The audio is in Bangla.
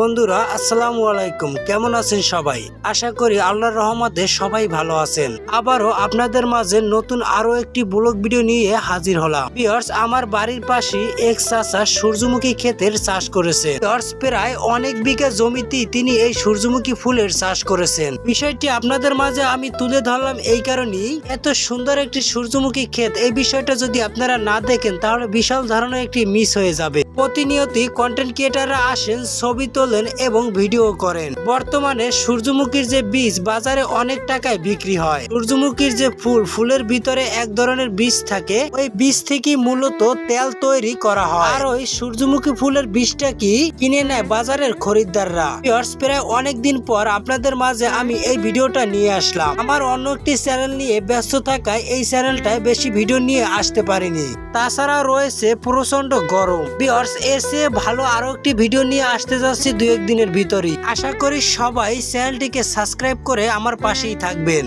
বন্ধুরা, আসসালামু আলাইকুম। কেমন আছেন সবাই? আশা করি আল্লাহর রহমতে সবাই ভালো আছেন। আবারও আপনাদের মাঝে নতুন আরও একটি ব্লগ ভিডিও নিয়ে হাজির হলাম। পিয়ার্স আমার বাড়ির পাশে এক চাচা সূর্যমুখী ক্ষেতের চাষ করেছে। পিয়ার্স প্রায় অনেক বিঘা জমিতে তিনি এই সূর্যমুখী ফুলের চাষ করেছেন। বিষয়টি আপনাদের মাঝে আমি তুলে ধরলাম এই কারণেই। এত সুন্দর একটি সূর্যমুখী ক্ষেত, এই বিষয়টা যদি আপনারা না দেখেন, তাহলে বিশাল ধরনের একটি মিস হয়ে যাবে। প্রতিনিয়তই কন্টেন্ট ক্রিয়েটাররা আসেন, ছবি তোলেন এবং ভিডিও করেন। বর্তমানে সূর্যমুখীর যে বীজ বাজারে অনেক টাকায় বিক্রি হয়। সূর্যমুখীর যে ফুল, ফুলের ভিতরে এক ধরনের বীজ থাকে। ওই বীজ থেকে মূলত তেল তৈরি করা হয়। আর ওই সূর্যমুখী ফুলের বীজটা কি? কিনে নেয় বাজারের খরিদ্দাররা। প্রায় অনেক দিন পর আপনাদের মাঝে আমি এই ভিডিওটা নিয়ে আসলাম। আমার অন্য একটি চ্যানেল নিয়ে ব্যস্ত থাকায় এই চ্যানেলটায় বেশি ভিডিও নিয়ে আসতে পারিনি। তাছাড়া রয়েছে প্রচণ্ড গরম। বিয়ার্স এসে ভালো আরও একটি ভিডিও নিয়ে আসতে যাচ্ছি দু একদিনের ভিতরেই। আশা করি সবাই চ্যানেলটিকে সাবস্ক্রাইব করে আমার পাশেই থাকবেন।